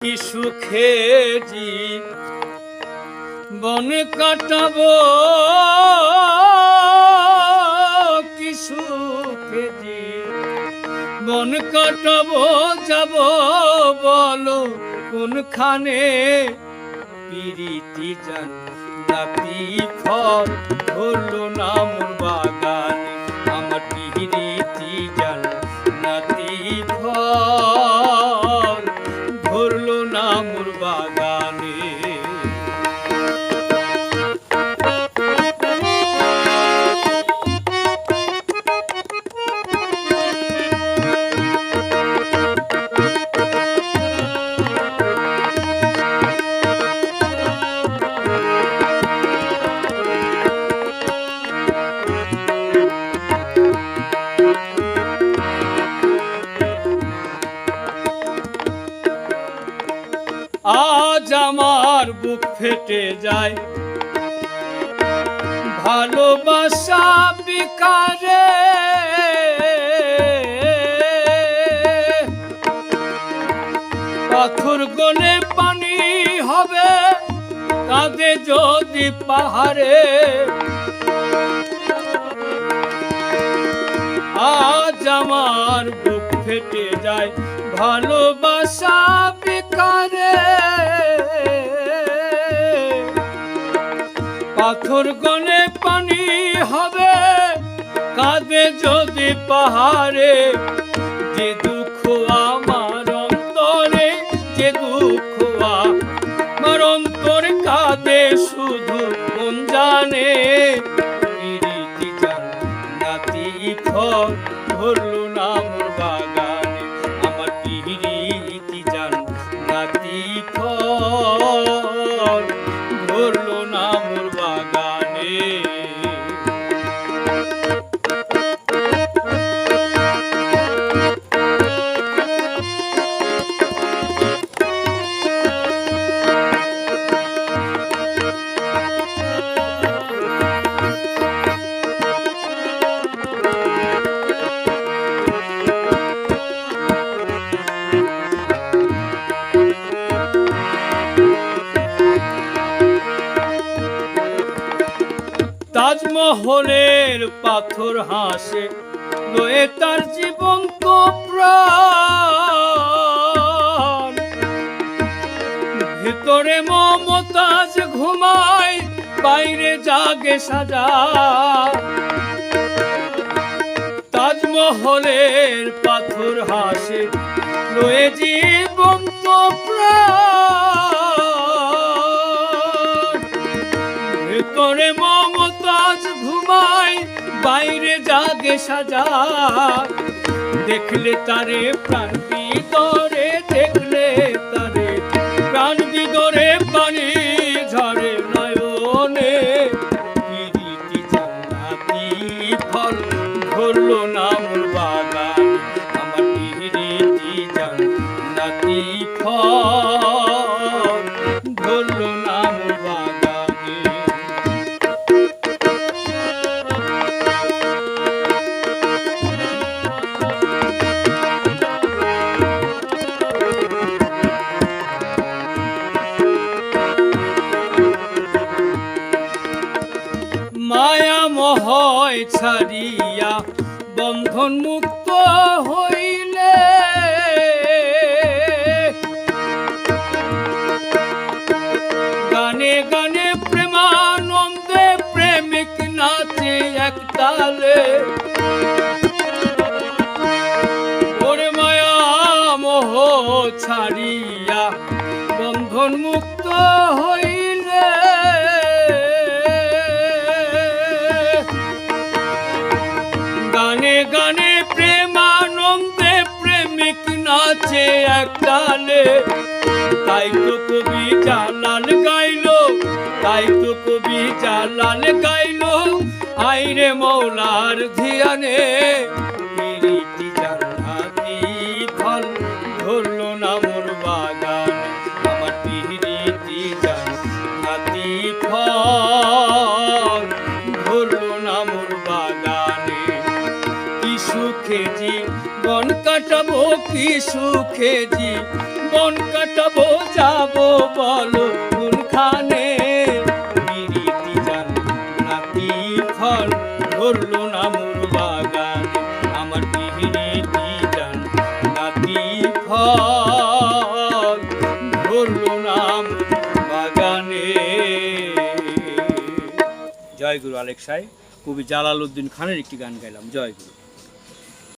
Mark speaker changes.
Speaker 1: কি সুখে জি বন কাটাবো? কি সুখে জি বন কাটাবো? যাব বলো কোনখানে? পিরিতি জান ফল হলো না না মোর বাগানে। আজ আমার বুক ফেটে যায়। ভালোবাসা বিকারে। পাথর গনে পানি হবে কাঁদে যদি পাহাড়ে। আজ আমার বুক ফেটে যায়। ভালোবাসা বেকারে। পাথর গনে পানি হবে, কাঁদে যদি পাহাড়ে। যে দুঃখ আমার অন্তরে, যে দুঃখ আমার অন্তরে কাঁদে, শুধু মন জান। নাতি ফল ধরলো তাজমহলের পাথর হাসে, রয়ে তার জীবন্ত প্রাণ। ভিতরে মমতাজ ঘুমায়, বাইরে জাগে সাজা। তাজমহলের পাথর হাসে, রয়ে জীবন্ত প্রাণ। ভেতরে মমতাজ ঘুমায়, বাইরে জাগে সাজা। দেখলে তারে প্রাণ বিদরে, দেখলে তারে প্রাণ বিদরে, পানি ঝরে নয়নে। ফল ধরল না। ছাড়িয়া বন্ধন মুক্ত হইলে। গানে গানে প্রেমানন্দে প্রেমিক নাচে একতালে মোহ ছাড়িয়া বন্ধন মুক্ত হইলে। গানে প্রেমানন্দে প্রেমিক নাচে একতালে তাই তো কবি জালাল গাইল, তাই তো কবি জালাল গাইল। আইরে মৌলার ধিয়ানে সুখে জি। বন কাটাবো কি সুখে জি। বন কাটাবো বোঝাবো বলো কোনখানে? জান ফল, ধরলো না মোর বাগানে। আমার পিরিতি জান নাকি ফল, ধরলো না বাগানে। জয় গুরু আলেক সাহেব কবি জালাল উদ্দিন খানের একটি গান গাইলাম, জয় গুরু।